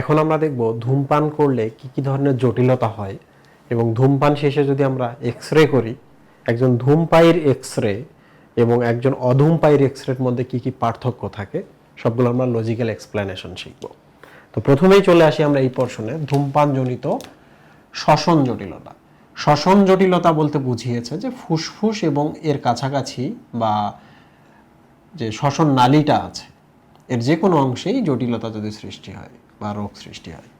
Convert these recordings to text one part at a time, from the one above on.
এখন আমরা দেখব ধূমপান করলে কি কি ধরনের জটিলতা হয় এবং ধূমপান শেষে যদি আমরা এক্স রে করি, একজন ধূমপায়ীর এক্স রে এবং একজন অধূমপায়ীর এক্স রের মধ্যে কি কি পার্থক্য থাকে, সবগুলো আমরা লজিক্যাল এক্সপ্লেনেশন শিখব। তো প্রথমেই চলে আসি আমরা এই পর্শনে ধূমপানজনিত শ্বসন জটিলতা। শ্বসন জটিলতা বলতে বুঝিয়েছে যে ফুসফুস এবং এর কাছাকাছি বা যে শ্বসন নালীটা আছে, এর যে কোনো অংশেই জটিলতা যদি সৃষ্টি হয়। বা রোগ সৃষ্টি হয়।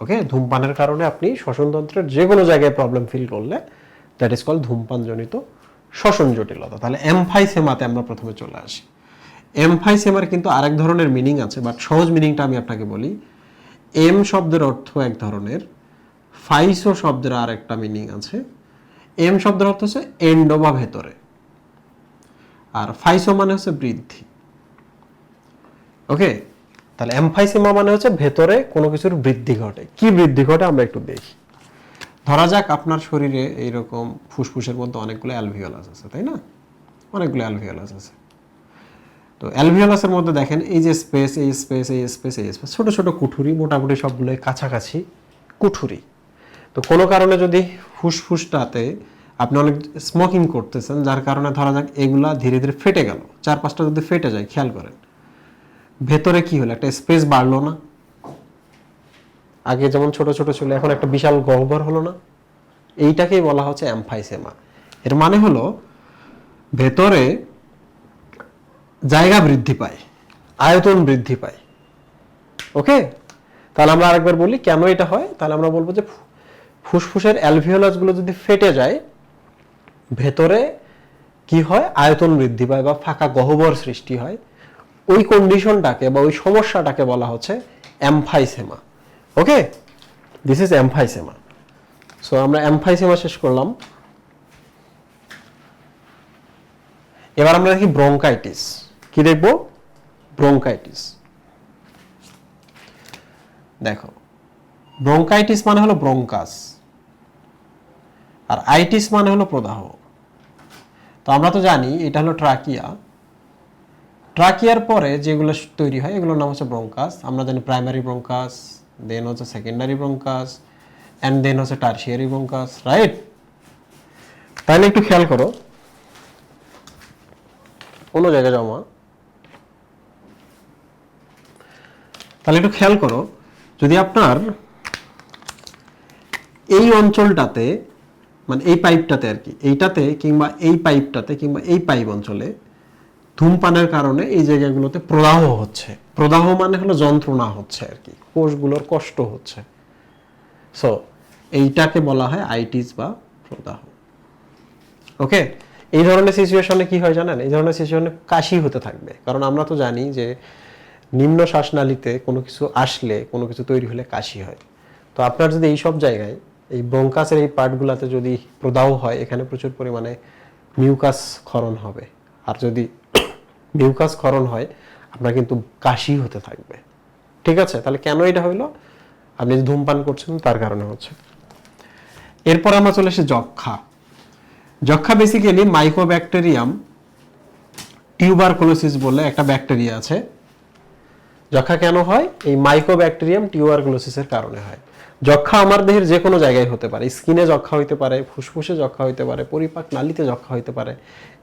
ওকে ধূমপানের কারণে আপনি শ্বসনতন্ত্রের যে কোনো জায়গায় প্রবলেম ফিল করলে দ্যাট ইজ কল ধূমপানজনিত শ্বসন জটিলতা। তাহলে এমফাইসেমাতে আমরা প্রথমে চলে আসি। এমফাইসেমার কিন্তু আরেক ধরনের মিনিং আছে বাট সহজ মিনিংটা আমি আপনাকে বলি। এম শব্দের অর্থ এক ধরনের, ফাইসো শব্দের আর একটা মিনিং আছে। এম শব্দের অর্থ হচ্ছে এন্ডো বা ভেতরে। আর ফাইসো মানে হচ্ছে বৃদ্ধি। ওকে তাহলে এমফাইসিমা মানে হচ্ছে ভেতরে কোনো কিছুর বৃদ্ধি ঘটে। কি বৃদ্ধি ঘটে আমরা একটু দেখি। ধরা যাক আপনার শরীরে এইরকম ফুসফুসের মধ্যে অনেকগুলো অ্যালভিওলাস আছে, তাই না? অনেকগুলো অ্যালভিওলাস আছে। তো অ্যালভিওলাসের মধ্যে দেখেন, এই যে স্পেস, এই স্পেস এই স্পেস এই স্পেস, ছোটো ছোটো কুঠুরি, মোটামুটি সবগুলো কাছাকাছি কুঠুরি। তো কোনো কারণে যদি ফুসফুসটাতে আপনি অনেক স্মোকিং করতেছেন, যার কারণে ধরা যাক এগুলা ধীরে ধীরে ফেটে গেল। চার পাঁচটা যদি ফেটে যায়, খেয়াল করেন। ভেতরে কি হলো? একটা স্পেস বাড়লো না? আগে যেমন ছোট ছোট ছিল, এখন একটা বিশাল গহ্বর হলো না? এইটাকেই বলা হচ্ছে অ্যাম্ফাইসেমা এর মানে হলো, ভেতরে জায়গা বৃদ্ধি পায়, আয়তন বৃদ্ধি পায়। ওকে তাহলে আমরা আরেকবার বলি, কেন এটা হয়? তাহলে আমরা বলব যে ফুসফুসের অ্যালভিওলাসগুলো যদি ফেটে যায়, ভেতরে কি হয়? আয়তন বৃদ্ধি পায় বা ফাঁকা গহ্বর সৃষ্টি হয়। ওই কন্ডিশনটাকে বা ওই সমস্যাটাকে বলা হচ্ছে emphysema. Okay this is emphysema. So আমরা অ্যাম্ফাইসেমা শেষ করলাম। এবার আমরা দেখি ব্রঙ্কাইটিস কি দেখব? ব্রঙ্কাইটিস দেখো ব্রঙ্কাইটিস মানে হলো ব্রঙ্কাস আর আইটিস মানে হলো প্রদাহ। তো আমরা তো জানি এটা হলো ট্রাকিয়া ট্রাকিয়ার পরে যেগুলো তৈরি হয়, এগুলোর নাম হচ্ছে ব্রঙ্কাস আমরা জানি প্রাইমারি ব্রঙ্কাস দেন হচ্ছে সেকেন্ডারি ব্রঙ্কাস অ্যান্ড দেন হচ্ছে টার্সিয়ারি ব্রঙ্কাস রাইট তাহলে একটু খেয়াল করো। কোনো জায়গায় জমা তাহলে একটু খেয়াল করো, যদি আপনার এই অঞ্চলটাতে মানে এই পাইপটাতে আর কি, এইটাতে কিংবা এই পাইপটাতে কিংবা এই পাইপ অঞ্চলে ধূমপানের কারণে এই জায়গাগুলোতে প্রদাহ হচ্ছে। প্রদাহ মানে হলো যন্ত্রণা হচ্ছে আর কি, কোষগুলোর কষ্ট হচ্ছে। সো এইটাকে বলা হয় আইটিস বা প্রদাহ। ওকে এই ধরনের সিচুয়েশনে কি হয় জানেন? এই ধরনের সিচুয়েশনে কাশি হতে থাকবে। কারণ আমরা তো জানি যে নিম্ন শ্বাসনালীতে কোনো কিছু আসলে কোনো কিছু তৈরি হলে কাশি হয়। তো আপনার যদি এই সব জায়গায় এই ব্রঙ্কাসের এই পার্টগুলোতে যদি প্রদাহ হয়, এখানে প্রচুর পরিমাণে মিউকাস ক্ষরণ হবে। আর যদি মিউকাস ক্ষরণ হয়, আপনার কিন্তু কাশি হতে থাকবে। ঠিক আছে? তাহলে কেন এটা হইল? আপনি যে ধূমপান করছেন, তার কারণে হচ্ছে। এরপর আমরা চলে এসে যক্ষা। যক্ষা বেসিক্যালি মাইকোব্যাকটেরিয়াম টিউবারকুলোসিস বলে একটা ব্যাকটেরিয়া আছে। যক্ষা কেন হয়? এই মাইকোব্যাকটেরিয়াম টিউবারকুলোসিসের কারণে হয়। যক্ষা আমার দেহের যে কোনো জায়গায় হতে পারে। স্কিনে যক্ষা হইতে পারে, ফুসফুসে যক্ষা হইতে পারে, পরিপাক নালিতে যক্ষা হইতে পারে।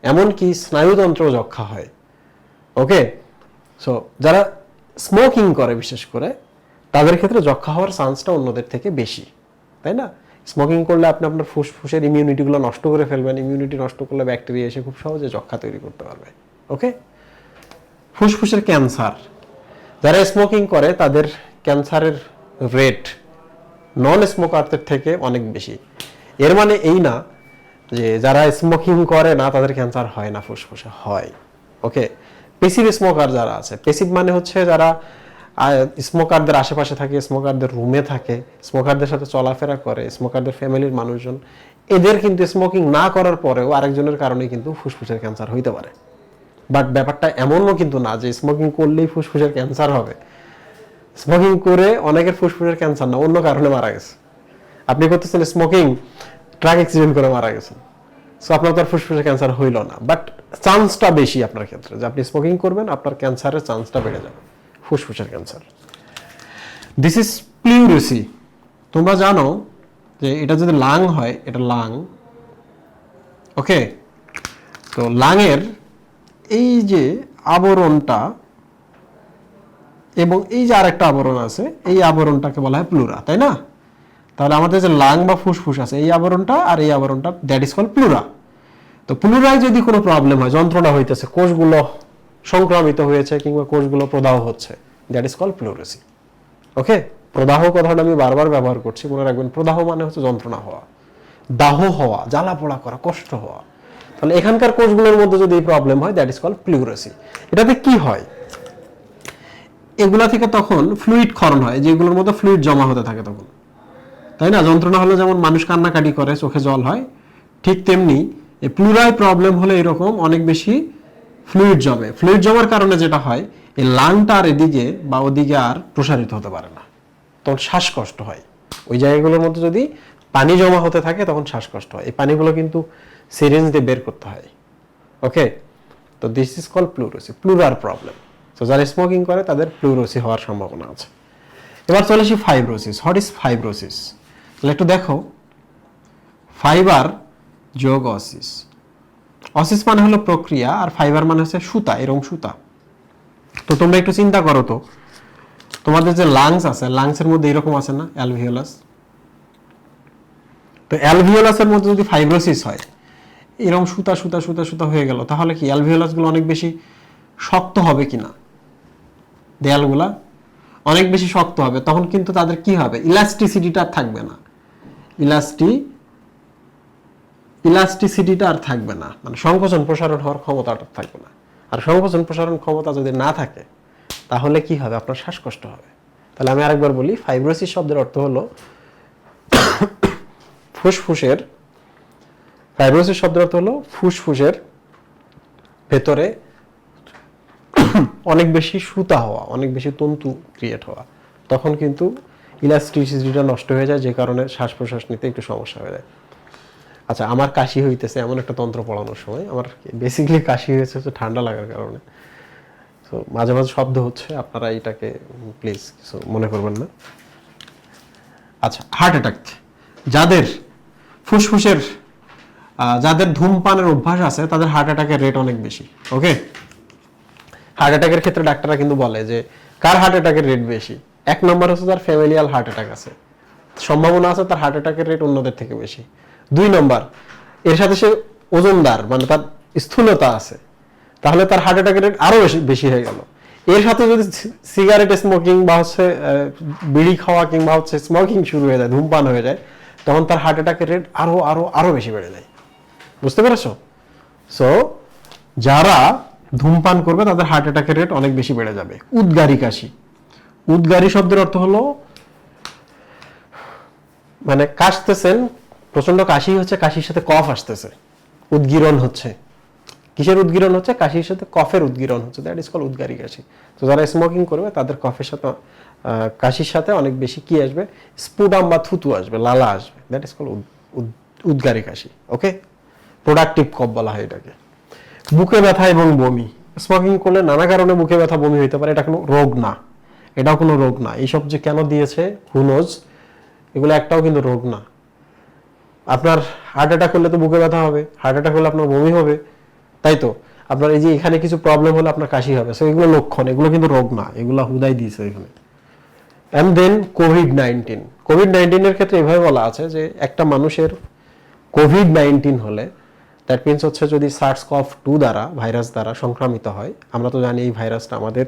এমনকি স্নায়ুতন্ত্র যক্ষা হয়। ওকে সো যারা স্মোকিং করে, বিশেষ করে, তাদের ক্ষেত্রে যক্ষা হওয়ার চান্সটা অন্যদের থেকে বেশি, তাই না? স্মোকিং করলে আপনি আপনার ফুসফুসের ইমিউনিটিগুলো নষ্ট করে ফেলবেন ইমিউনিটি নষ্ট করলে ব্যাকটেরিয়া এসে খুব সহজে যক্ষা তৈরি করতে পারবে ওকে ফুসফুসের ক্যান্সার যারা স্মোকিং করে, তাদের ক্যান্সারের রেট নন স্মোকারদের থেকে অনেক বেশি। এর মানে এই না যে, যারা স্মোকিং করে না, তাদের ক্যান্সার হয় না, ফুসফুসে হয় ওকে পেসিভ স্মোকার যারা আছে পেসিভ মানে হচ্ছে যারা স্মোকারদের আশেপাশে থাকে স্মোকারদের রুমে থাকে স্মোকারদের সাথে চলাফেরা করে স্মোকারদের ফ্যামিলির মানুষজন, এদের কিন্তু স্মোকিং না করার পরেও আরেকজনের কারণে কিন্তু ফুসফুসের ক্যান্সার হইতে পারে। বাট ব্যাপারটা এমনও কিন্তু না যে স্মোকিং করলেই ফুসফুসের ক্যান্সার হবে। স্মোকিং করে অনেকের ফুসফুসের ক্যান্সার না, অন্য কারণে মারা গেছে। আপনি করতেছেন স্মোকিং ট্রাক অ্যাক্সিডেন্ট করে মারা গেছেন। সো আপনার তার ফুসফুসের ক্যান্সার হইল না। বাট চান্সটা বেশি আপনার ক্ষেত্রে যে আপনি স্মোকিং করবেন, আপনার ক্যান্সারের চান্সটা বেড়ে যাবে। ফুসফুসের ক্যান্সার দিস ইজ প্লিউরেসি তোমরা জানো যে এটা যদি লাং হয়, এটা লাং ওকে তো লাংয়ের এই যে আবরণটা এবং এই যে আরেকটা আবরণ আছে, এই আবরণটাকে বলা হয় প্লুরা তাই না? তাহলে আমাদের যে লাং বা ফুসফুস আছে, এই আবরণটা আর এই আবরণটা দ্যাট ইজ কল প্লুরা তো প্লুরায় যদি কোনো প্রবলেম হয়, যন্ত্রণা হইতেছে, কোষগুলো সংক্রামিত হয়েছে কিংবা কোষগুলো প্রদাহ হচ্ছে that is call pleurisy okay প্রদাহ কথাটা আমি বারবার ব্যবহার করছি, মনে রাখবেন, প্রদাহ মানে হচ্ছে যন্ত্রণা হওয়া, দাহ হওয়া, জ্বালা পোড়া করা, কষ্ট হওয়া। তাহলে এখানকার কোষগুলোর মধ্যে যদি এই প্রবলেম হয় দ্যাট ইজ কল প্লিউরেসি এটাতে কি হয়? এগুলা থেকে তখন ফ্লুইড ক্ষরণ হয়, যেগুলোর মধ্যে ফ্লুইড জমা হতে থাকে তখন। তাই না? যন্ত্রণা হলে যেমন মানুষ কান্নাকাটি করে, চোখে জল হয়, ঠিক তেমনি এই প্লুরাই প্রবলেম হলে এরকম অনেক বেশি ফ্লুইড জমে। ফ্লুইড জমার কারণে যেটা হয় এই লাংটা আর এদিকে বা ওদিকে আর প্রসারিত হতে পারে না। তখন শ্বাসকষ্ট হয়। ওই জায়গাগুলোর মধ্যে যদি পানি জমা হতে থাকে, তখন শ্বাসকষ্ট হয়। এই পানিগুলো কিন্তু সিরিঞ্জ দিয়ে বের করতে হয়। ওকে তো দিস ইজ কল প্লুরোসি প্লুরার প্রবলেম তো যারা স্মোকিং করে, তাদের প্লুরোসি হওয়ার সম্ভাবনা আছে। এবার চলে আসি ফাইব্রোসিস হোয়াট ইজ ফাইব্রোসিস তাহলে একটু দেখো। ফাইবার যোগ অসিস। অসিস মানে হলো প্রক্রিয়া আর ফাইবার মানে হচ্ছে সুতা এরকম সুতা। তো তোমরা একটু চিন্তা করো তো। তোমাদের যে লাংস আছে লাংসের মধ্যে এরকম আছে না? অ্যালভিওলাস তো অ্যালভিওলাসের মধ্যে যদি ফাইব্রোসিস হয় এরকম সুতা সুতা সুতা সুতা হয়ে গেল, তাহলে কি অ্যালভিওলাসগুলো অনেক বেশি শক্ত হবে কি না দেয়ালগুলা অনেক বেশি শক্ত হবে, তখন কিন্তু তাদের কি হবে? ইলাস্টিসিটিটা থাকবে না। ইলাস্টি, ইলাস্টিসিটিটা আর থাকবে না। মানে সংকোচন প্রসারণ হওয়ার ক্ষমতাটা থাকবে না। আর সংকোচন প্রসারণ ক্ষমতা যদি না থাকে, তাহলে কি হবে? আপনার শ্বাসকষ্ট হবে। তাহলে আমি আরেকবার বলি ফাইব্রোসিস শব্দের অর্থ হলো ফুসফুসের ফাইব্রোসিস শব্দের অর্থ হলো ফুসফুসের ভেতরে অনেক বেশি সুতা হওয়া, অনেক বেশি তন্তু ক্রিয়েট হওয়া। তখন কিন্তু ইলাস্ট্রিসিটিটা নষ্ট হয়ে যায়, যে কারণে শ্বাস প্রশ্বাস নিতে একটু সমস্যা হয়ে যায়। আচ্ছা আমার কাশি হইতেছে এমন একটা তন্ত্র পড়ানোর সময়। আমার বেসিক্যালি কাশি হয়েছে হচ্ছে ঠান্ডা লাগার কারণে। তো মাঝে মাঝে শব্দ হচ্ছে, আপনারা এটাকে প্লিজ কিছু মনে করবেন না। আচ্ছা হার্ট অ্যাটাক যাদের ফুসফুসের যাদের ধূমপানের অভ্যাস আছে, তাদের হার্ট অ্যাটাকের রেট অনেক বেশি ওকে হার্ট অ্যাটাকের ক্ষেত্রে ডাক্তাররা কিন্তু বলে যে, কার হার্ট অ্যাটাকের রেট বেশি? এক নম্বর হচ্ছে তার ফ্যামিলিয়াল হার্ট অ্যাটাক আছে। সম্ভাবনা আছে তার হার্ট অ্যাটাকের রেট অন্যদের থেকে বেশি। দুই নম্বর, এর সাথে সে ওজনদার মানে তার স্থূলতা আছে। তাহলে তার হার্ট অ্যাটাকের রেট আরও বেশি বেশি হয়ে গেল। এর সাথে যদি সিগারেট স্মোকিং বা হচ্ছে বিড়ি খাওয়া কিংবা হচ্ছে স্মোকিং শুরু হয়ে যায়, ধূমপান হয়ে যায়, তখন তার হার্ট অ্যাটাকের রেট আরও আরও আরও বেশি বেড়ে যায়। বুঝতে পেরেছ? সো যারা ধূমপান করবে, তাদের হার্ট অ্যাটাকের রেট অনেক বেশি বেড়ে যাবে। উদ্গারি কাশি উদ্গারি শব্দের অর্থ হলো মানে কাশতেছেন প্রচণ্ড কাশি হচ্ছে, কাশির সাথে কফ আসতেছে। উদ্গীরণ হচ্ছে। কিসের উদ্গীরণ হচ্ছে? কাশির সাথে কফের উদ্গীরণ হচ্ছে। দ্যাট ইজ কল উদ্গারি কাশি। তো যারা স্মোকিং করবে, তাদের কফের সাথে কাশির সাথে অনেক বেশি কি আসবে? স্পুডাম বা থুতু আসবে, লালা আসবে। দ্যাট ইজ কল উদ্গারি কাশি। ওকে প্রোডাক্টিভ কফ বলা হয় এটাকে। বুকে ব্যথা এবং বমি। স্মোকিং করলে নানা কারণে বুকে ব্যথা, বমি হইতে পারে। এটা কোনো রোগ না। এটাও কোনো রোগ না। এইসব যে কেন দিয়েছে হুনোজ এগুলো একটাও কিন্তু রোগ না। আপনার হার্ট অ্যাটাক করলে তো বুকে ব্যথা হবে হার্ট অ্যাটাক হলে আপনার বমি হবে, তাই তো? আপনার এই যে এখানে কিছু প্রবলেম হলে আপনার কাশি হবে সো এগুলো লক্ষণ, এগুলো কিন্তু রোগ না। এগুলো হুদাই দিয়েছে এখানে। And then covid nineteen covid নাইন্টিনের ক্ষেত্রে এভাবে বলা আছে যে একটা মানুষের কোভিড নাইন্টিন হলে দ্যাট মিনস হচ্ছে যদি সার্স কফ টু দ্বারা ভাইরাস দ্বারা সংক্রামিত হয়, আমরা তো জানি এই ভাইরাসটা আমাদের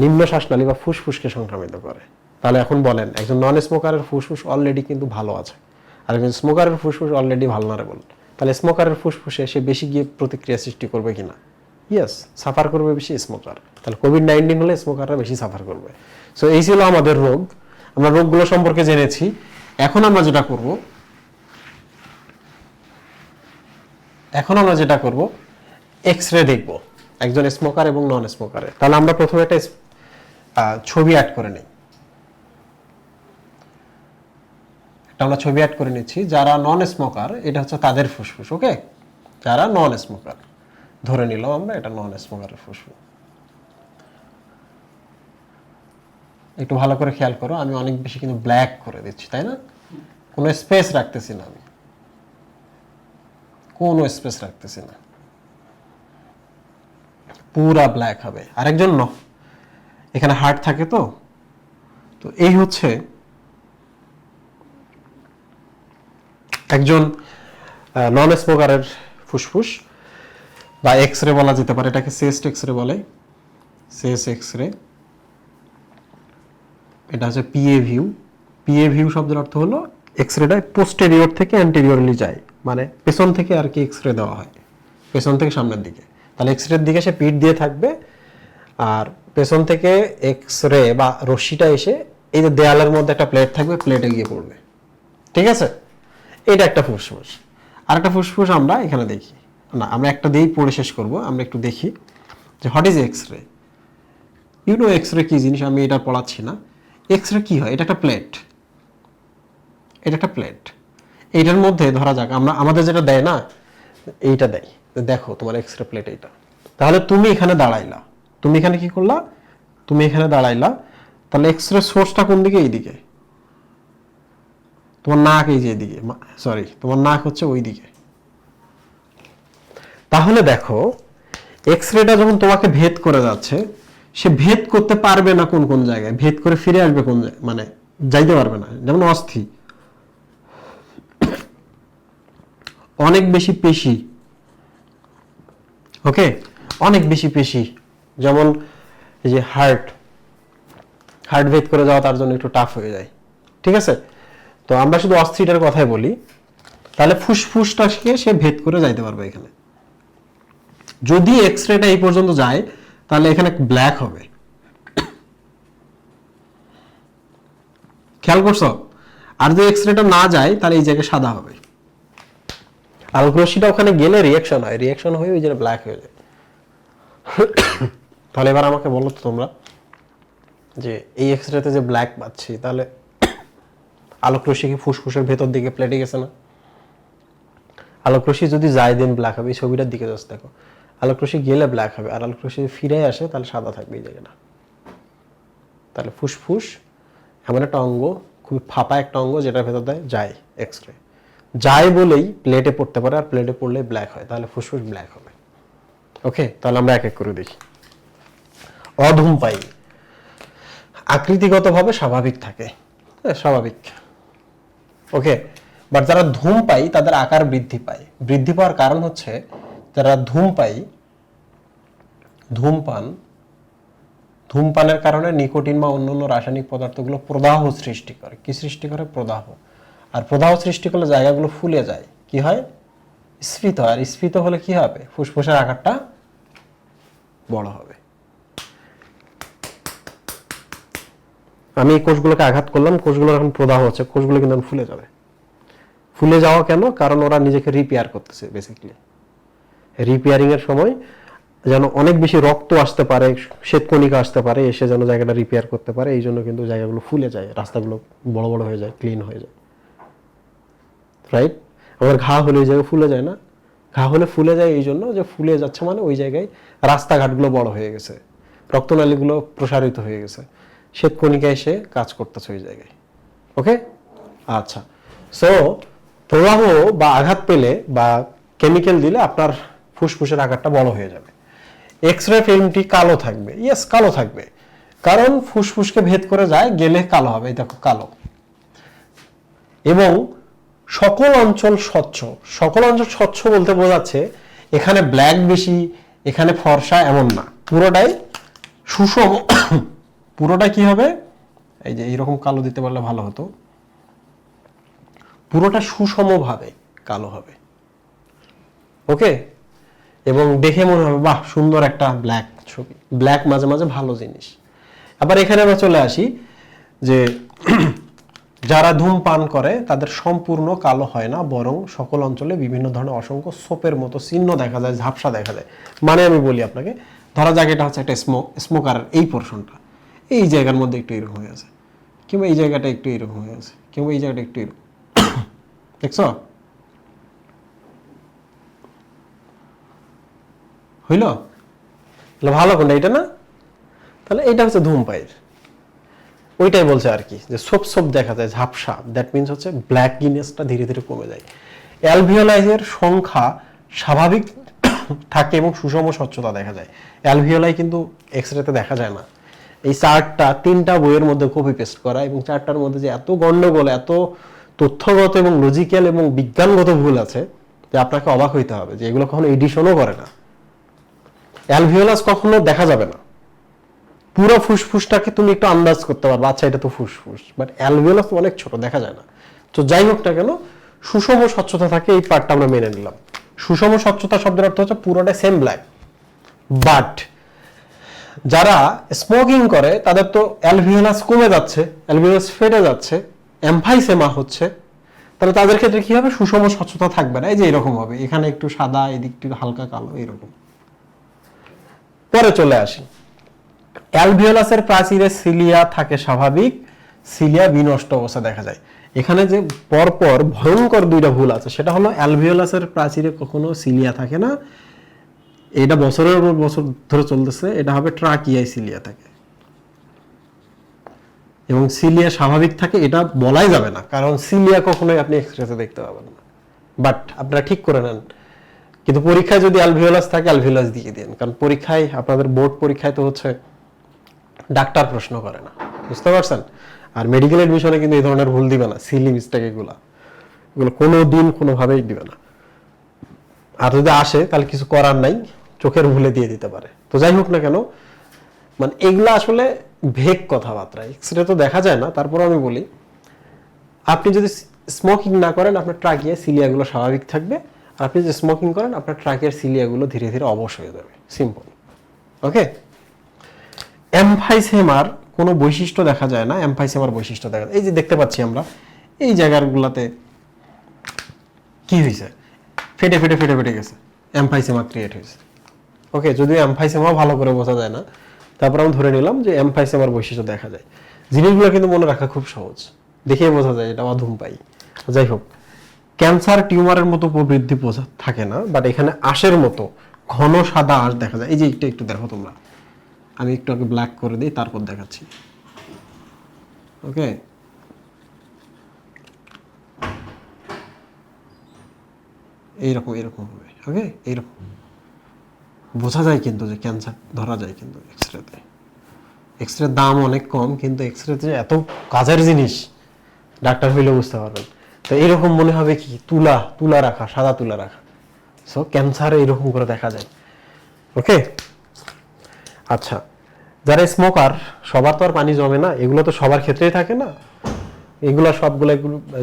নিম্ন শ্বাসনালী বা ফুসফুসকে সংক্রামিত করে। তাহলে এখন বলেন, একজন নন স্মোকারের ফুসফুস অলরেডি কিন্তু ভালো আছে। আর একজন স্মোকারের ফুসফুস অলরেডি ভালনারেবল তাহলে স্মোকারের ফুসফুসে সে বেশি গিয়ে প্রতিক্রিয়া সৃষ্টি করবে কিনা? ইয়েস সাফার করবে বেশি স্মোকার তাহলে কোভিড নাইন্টিন হলে স্মোকাররা বেশি সাফার করবে। সো এই ছিল আমাদের রোগ। আমরা রোগগুলো সম্পর্কে জেনেছি। এখন আমরা যেটা করব, এখন আমরা যেটা করব এক্স রে দেখব। একজন স্মোকার এবং নন স্মোকারের তাহলে আমরা প্রথমে একটা ছবি অ্যাড করে নিই। একটা আমরা ছবি অ্যাড করে নিচ্ছি। যারা নন স্মোকার এটা হচ্ছে তাদের ফুসফুস ওকে যারা নন স্মোকার ধরে নিলাম আমরা এটা নন স্মোকারের ফুসফুস। একটু ভালো করে খেয়াল করো, আমি অনেক বেশি কিন্তু ব্ল্যাক করে দিচ্ছি, তাই না? কোনো স্পেস রাখতেছি না আমি। কোনো স্পেস রাখতেছি না। পুরা ব্ল্যাক হবে। আরেকজন ন এখানে হার্ট থাকে তো। তো এই হচ্ছে একজন নন স্মোকারের ফুসফুস। বা এক্স রে বলা যেতে পারে, এটাকে সেস্ট এক্স রে বলে। সেস এক্স রে এটা হচ্ছে পিএ ভিউ পিএ ভিউ শব্দের অর্থ হলো এক্স রেটা পোস্টেরিয়র থেকে অ্যান্টেরিয়রলি যায়। মানে পেছন থেকে আর কি এক্স রে দেওয়া হয়। পেছন থেকে সামনের দিকে। তাহলে এক্স রের দিকে সে পিঠ দিয়ে থাকবে আর পেছন থেকে এক্স রে বা রশ্মিটা এসে এই যে দেয়ালের মধ্যে একটা প্লেট থাকবে প্লেটে গিয়ে পড়বে। ঠিক আছে? এটা একটা ফুসফুস। আর একটা ফুসফুস আমরা এখানে দেখি। না, আমরা একটা দিয়েই পড়ে শেষ করব, আমরা একটু দেখি যে what is X ray you know X ray কী জিনিস? আমি এটা পড়াচ্ছি না। এক্স রে কী হয়? এটা একটা প্লেট এটা একটা প্লেট এইটার মধ্যে ধরা যাক, আমরা আমাদের যেটা দেয় না, এইটা দেয়। দেখো তোমার এক্স রে প্লেট এইটা। তাহলে তুমি এখানে দাঁড়াইলা। তুমি এখানে কি করলা? তুমি এখানে দাঁড়াইলা। তাহলে এক্স রে সোর্সটা কোন দিকে? এইদিকে। তোমার নাক এই যে এদিকে। সরি তোমার নাক হচ্ছে ওই দিকে তাহলে দেখো এক্স রেটা যখন তোমাকে ভেদ করে যাচ্ছে, সে ভেদ করতে পারবে না কোন কোন জায়গায়। ভেদ করে ফিরে আসবে কোন মানে যাইতে পারবে না। যেমন অস্থি। অনেক বেশি পেশি ওকে অনেক বেশি পেশি। যেমন এই যে হার্ট হার্ট ভেদ করে যাওয়া তার জন্য একটু টাফ হয়ে যায়। ঠিক আছে? তো আমরা শুধু অস্থিটার কথাই বলি। তাহলে ফুসফুসটাকে সে ভেদ করে যাইতে পারবে এখানে। যদি এক্স রেটা এই পর্যন্ত যায়, তাহলে এখানে ব্ল্যাক হবে। খেয়াল করছ? আর যদি এক্স রেটা না যায়, তাহলে এই জায়গায় সাদা হবে। আলোক ওখানে গেলে রিয়াকশন হয়। রিয়াকশন হয়ে ওই যে ব্ল্যাক হয়ে যায়। তাহলে এবার আমাকে বলো তো তোমরা যে এই এক্স রেতে যে ব্ল্যাক পাচ্ছি, তাহলে আলোক কি ফুসফুসের ভেতর দিকে প্লেটে গেছে না? আলোক যদি যায় দেন ব্ল্যাক হবে। এই ছবিটার দিকে জাস্ট দেখো। আলোক গেলে ব্ল্যাক হবে। আর আলোক ফিরে আসে, তাহলে সাদা থাকবে এই জায়গাটা। তাহলে ফুসফুস এমন একটা অঙ্গ, খুবই ফাঁপা একটা অঙ্গ, যেটার ভেতর দেয় যায় এক্স রে যায় বলেই প্লেটে পড়তে পারে, আর প্লেটে পড়লে ব্ল্যাক হয়। তাহলে ফুসফুস ব্ল্যাক হবে। ওকে তাহলে আমরা এক এক করে দেখি। অধূমপায়ী। আকৃতিগতভাবে স্বাভাবিক থাকে। হ্যাঁ স্বাভাবিক। ওকে বাট যারা ধূম ধূমপায়ী, তাদের আকার বৃদ্ধি পায়। বৃদ্ধি পাওয়ার কারণ হচ্ছে, যারা ধূমপায়ী, ধূমপান, ধূমপানের কারণে নিকোটিন বা অন্যান্য রাসায়নিক পদার্থগুলো প্রদাহ সৃষ্টি করে। কি সৃষ্টি করে? প্রদাহ। আর প্রদাহ সৃষ্টি করলে জায়গাগুলো ফুলে যায়। কি হয়? স্ফীত হয়। আর স্ফীত হলে কি হবে? ফুসফুসের আকারটা বড় হবে। আমি এই কোষগুলোকে আঘাত করলাম। কোষগুলোর এখন প্রদাহ হচ্ছে। কোষগুলো কিন্তু ফুলে যাবে। ফুলে যাওয়া কেন? কারণ ওরা নিজেকে রিপেয়ার করতেছে বেসিক্যালি রিপেয়ারিং এর সময় যেন অনেক বেশি রক্ত আসতে পারে শ্বেতকণিকা আসতে পারে, এসে যেন জায়গাটা রিপেয়ার করতে পারে। এই জন্য কিন্তু জায়গাগুলো ফুলে যায়। রাস্তাগুলো বড় বড় হয়ে যায় ক্লিন হয়ে যায়। রাইট আবার ঘা হলে ওই জায়গায় ফুলে যায় না। ঘা হলে ফুলে যায় এই জন্য যে ফুলে যাচ্ছে মানে ওই জায়গায় রাস্তাঘাটগুলো বড় হয়ে গেছে। রক্তনালীগুলো প্রসারিত হয়ে গেছে। শ্বেতকণিকা এসে কাজ করতেছে ওই জায়গায়। ওকে আচ্ছা। সো প্রবাহ বা আঘাত পেলে বা কেমিক্যাল দিলে আপনার ফুসফুসের আকারটা বড় হয়ে যাবে। এক্স রে ফিল্মটি কালো থাকবে। ইয়েস কালো থাকবে। কারণ ফুসফুসকে ভেদ করে যায়, গেলে কালো হবে। দেখো, কালো। এবং সকল অঞ্চল স্বচ্ছ। সকল অঞ্চল স্বচ্ছ বলতে বোঝাচ্ছে, এখানে ব্ল্যাক বেশি, এখানে ফর্সা এমন না। পুরোটাই সুষম। পুরোটা কি হবে? এই যে এইরকম কালো দিতে পারলে ভালো হতো। পুরোটা সুষমভাবে কালো হবে। ওকে? এবং দেখে মনে হবে, বাহ, সুন্দর একটা ব্ল্যাক ছবি। ব্ল্যাক মাঝে মাঝে ভালো জিনিস। আবার এখানে আমরা চলে আসি যে যারা ধূমপান করে, তাদের সম্পূর্ণ কালো হয় না, বরং সকল অঞ্চলে বিভিন্ন ধরনের অসংখ্য সোপের মতো চিহ্ন দেখা যায়, ঝাপসা দেখা যায়। মানে আমি বলি আপনাকে, ধরা যাক এটা হচ্ছে একটা স্মোক স্মোকারের এই পোর্শনটা এই জায়গার মধ্যে একটু এরকম হয়ে আছে। কিংবা এই জায়গাটা একটু এরকম হয়ে আছে। কিংবা এই জায়গাটা একটু এরকম। দেখছ? হইল? ভালো কোনটা, এটা না? তাহলে এটা হচ্ছে ধূমপাইয়ের। ওইটাই বলছে আর কি, যে সোপ সোপ দেখা যায়, ঝাপসা। দ্যাট মিনস হচ্ছে ব্ল্যাক গিনেসটা ধীরে ধীরে কমে যায়। অ্যালভিওলাইজের সংখ্যা স্বাভাবিক থাকে এবং সুষম স্বচ্ছতা দেখা যায়। অ্যালভিওলাই কিন্তু এক্স রেতে দেখা যায় না। এই চারটা, তিনটা বইয়ের মধ্যে কপি পেস্ট করা এবং চারটার মধ্যে যে এত গণ্ডগোল এত তথ্যগত এবং লজিক্যাল এবং বিজ্ঞানগত ভুল আছে, যে আপনাকে অবাক হইতে হবে যে এগুলো কখনো এডিশনও করে না। অ্যালভিওলাস কখনো দেখা যাবে না। পুরো ফুসফুসটাকে তুমি একটু আন্দাজ করতে পারবে। আচ্ছা এটা তো ফুসফুস বাট অ্যালভিওলাস অনেক ছোট, দেখা যায় না। তো যাই হোক না কেন, সুষম স্বচ্ছতা থাকে এই পার্টটা আমরা মেনে নিলাম। সুষম স্বচ্ছতা শব্দের অর্থ হচ্ছে পুরোটা সেম ব্ল্যাক বাট যারা স্মোকিং করে, তাদের তো অ্যালভিওলাস কমে যাচ্ছে, অ্যালভিওলাস ফেটে যাচ্ছে, এমফাইসেমা হচ্ছে। তাহলে তাদের ক্ষেত্রে কি হবে? সুষম স্বচ্ছতা থাকবে না। এই যে এরকম হবে। এখানে একটু সাদা এদিক একটু হালকা কালো, এরকম। পরে চলে আসি। অ্যালভিওলাসের প্রাচীরে সিলিয়া থাকে স্বাভাবিক, সিলিয়া বিনষ্ট অবস্থা দেখা যায়। এখানে যে পরপর ভয়ঙ্কর দুইটা ভুল আছে, সেটা হলো অ্যালভিওলাসের প্রাচীরে কখনো সিলিয়া থাকে না। এটা বছরের পর বছর ধরে চলতেছে, এটা হবে ট্রাকিয়াই সিলিয়া থাকে। এবং সিলিয়া স্বাভাবিক থাকে, এটা বলাই যাবে না, কারণ সিলিয়া কখনোই আপনি এক্সরেতে দেখতে পাবেন না। বাট আপনারা ঠিক করে নেন। কিন্তু পরীক্ষায় যদি অ্যালভিওলাস থাকে, অ্যালভিওলাস দিয়ে দিন। কারণ পরীক্ষায়, আপনাদের বোর্ড পরীক্ষায় তো হচ্ছে ডাক্তার প্রশ্ন করে না। বুঝতে পারছেন? আর মেডিকেল এডমিশনে কিন্তু এই ধরনের ভুল দিবে না সিলি মিস্টেক এগুলা। এগুলো কোনো দিন কোনোভাবেই দিবে না। আর যদি আসে, তাহলে কিছু করার নাই, চোখের ভুলে দিয়ে দিতে পারে। তো যাই হোক না কেন মানে এগুলো আসলে ভেক কথাবার্তা এক্সরে তো দেখা যায় না, তারপর আমি বলি, আপনি যদি স্মোকিং না করেন, আপনার ট্রাকিয়ে সিলিয়াগুলো স্বাভাবিক থাকবে। আর আপনি যদি স্মোকিং করেন, আপনার ট্রাকের সিলিয়াগুলো ধীরে ধীরে অবশ হয়ে যাবে। সিম্পল ওকে এমফাইসেমার কোনো বৈশিষ্ট্য দেখা যায় না, এমফাইসেমার বৈশিষ্ট্য দেখা যায়। এই যে দেখতে পাচ্ছি আমরা, এই জায়গাগুলোতে কি হয়েছে? ফেটে ফেটে ফেটে ফেটে গেছে। ক্রিয়েট হয়েছে। ওকে ভালো করে বোঝা যায় না, তারপর আমি ধরে নিলাম যে এমফাইসেমার বৈশিষ্ট্য দেখা যায়। জিনিসগুলো কিন্তু মনে রাখা খুব সহজ, দেখেই বোঝা যায় এটা অধূমপাই যাই হোক, ক্যান্সার টিউমারের মতো প্রবৃদ্ধি থাকে না বাট এখানে আঁশের মতো ঘন সাদা আঁশ দেখা যায়। এই যে একটু একটু দেখো তোমরা। আমি একটু আগে ব্ল্যাক করে দিই, তারপর দেখাচ্ছি। ওকে এইরকম এরকম হবে ওকে এইরকম। বোঝা যায় কিন্তু যে ক্যান্সার ধরা যায় কিন্তু এক্স রেতে এক্স রের দাম অনেক কম, কিন্তু এক্স রেতে এত কাজের জিনিস, ডাক্তার হইলে বুঝতে পারবেন। তো এরকম মনে হবে কি? তুলা তুলা রাখা, সাদা তুলা রাখা। সো ক্যান্সার এরকম করে দেখা যায়। ওকে আচ্ছা। যারা স্মোকার সবার তো আর পানি জমে না, এগুলো তো সবার ক্ষেত্রেই থাকে না। এগুলো সবগুলো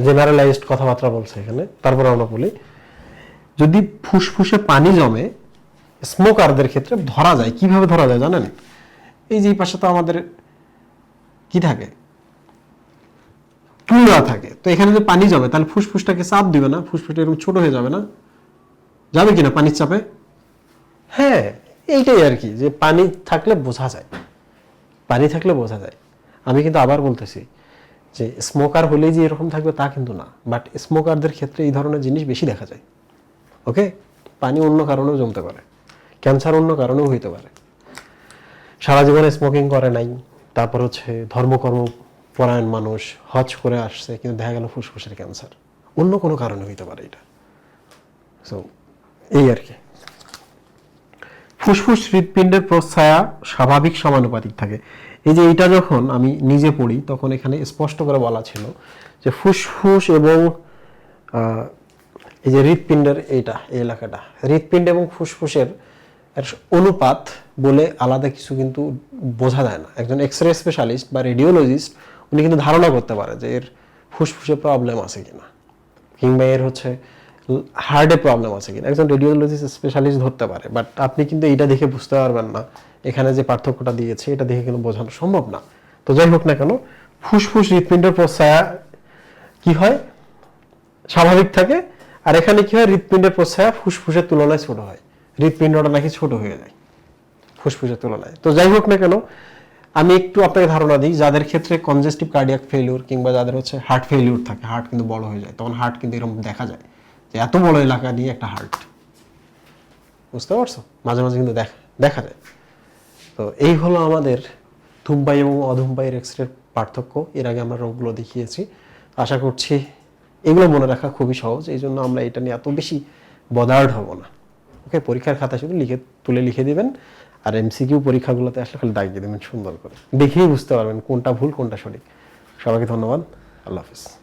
জেনারেলাইজড কথাবার্তা বলছে এখানে, তারপর আমরা বলি, যদি ফুসফুসে পানি জমে স্মোকারদের ক্ষেত্রে ধরা যায়, কীভাবে ধরা যায় জানেন? এই যে পাশে তো আমাদের কি থাকে? তুলা থাকে। তো এখানে যদি পানি জমে, তাহলে ফুসফুসটাকে চাপ দিবে না, ফুসফুসটা এরকম ছোট হয়ে যাবে না? যাবে কিনা পানির চাপে? হ্যাঁ এইটাই আর কি, যে পানি থাকলে বোঝা যায়। পানি থাকলে বোঝা যায়। আমি কিন্তু আবার বলতেছি যে স্মোকার হলেই যে এরকম থাকবে তা কিন্তু না। বাট স্মোকারদের ক্ষেত্রে এই ধরনের জিনিস বেশি দেখা যায়। ওকে পানি অন্য কারণেও জমতে পারে। ক্যান্সার অন্য কারণেও হইতে পারে। সারা জীবনে স্মোকিং করে নাই। তারপর হচ্ছে ধর্মকর্ম, পরায়ণ মানুষ, হজ করে আসছে, কিন্তু দেখা গেল ফুসফুসের ক্যান্সার অন্য কোনো কারণে হইতে পারে এটা। সো এই আর কি। ফুসফুস হৃৎপিণ্ডের প্রচ্ছায়া স্বাভাবিক সমানুপাতিক থাকে। এই যে এটা যখন আমি নিজে পড়ি, তখন এখানে স্পষ্ট করে বলা ছিল যে ফুসফুস এবং এই যে হৃৎপিণ্ডের এইটা, এই এলাকাটা, হৃৎপিণ্ড এবং ফুসফুসের অনুপাত বলে আলাদা কিছু কিন্তু বোঝা যায় না। একজন এক্স রে স্পেশালিস্ট বা রেডিওলজিস্ট, উনি কিন্তু ধারণা করতে পারে যে এর ফুসফুসে প্রবলেম আছে কিনা, কিংবা এর হচ্ছে হার্টে প্রবলেম আছে কিনা। একজন রেডিওলজিস্ট স্পেশালিস্ট ধরতে পারে বাট আপনি কিন্তু এটা দেখে বুঝতে পারবেন না। এখানে যে পার্থক্যটা দিয়েছে, এটা দেখে কিন্তু বোঝানো সম্ভব না। তো যাই হোক না কেন, ফুসফুস হৃৎপিণ্ডের প্রচ্ছায়া কি হয়? স্বাভাবিক থাকে। আর এখানে কি হয়? হৃৎপিণ্ডের প্রচ্ছায়া ফুসফুসের তুলনায় ছোট হয়। হৃৎপিণ্ডটা নাকি ছোট হয়ে যায় ফুসফুসের তুলনায়। তো যাই হোক না কেন, আমি একটু আপনাকে ধারণা দিই, যাদের ক্ষেত্রে কনজেস্টিভ কার্ডিয়াক ফেলিউর কিংবা যাদের হচ্ছে হার্ট ফেলিউর থাকে হার্ট কিন্তু বড় হয়ে যায়, তখন হার্ট কিন্তু এরকম দেখা যায়। যে এত বড় এলাকা নিয়ে একটা হার্ট বুঝতে পারছ? মাঝে মাঝে কিন্তু দেখা দেখা যায়। তো এই হলো আমাদের ধূমপাই এবং অধূমপাইয়ের এক্স রে পার্থক্য। এর আগে আমরা রোগগুলো দেখিয়েছি। আশা করছি এগুলো মনে রাখা খুবই সহজ। এই জন্য আমরা এটা নিয়ে এত বেশি বদার্ড হব না। ওকে, পরীক্ষার খাতা শুধু লিখে, তুলে লিখে দিবেন। আর এমসিকিউ পরীক্ষাগুলোতে আসলে খালি দাগিয়ে দেবেন সুন্দর করে। দেখেই বুঝতে পারবেন কোনটা ভুল, কোনটা সঠিক। সবাইকে ধন্যবাদ। আল্লাহ হাফিজ।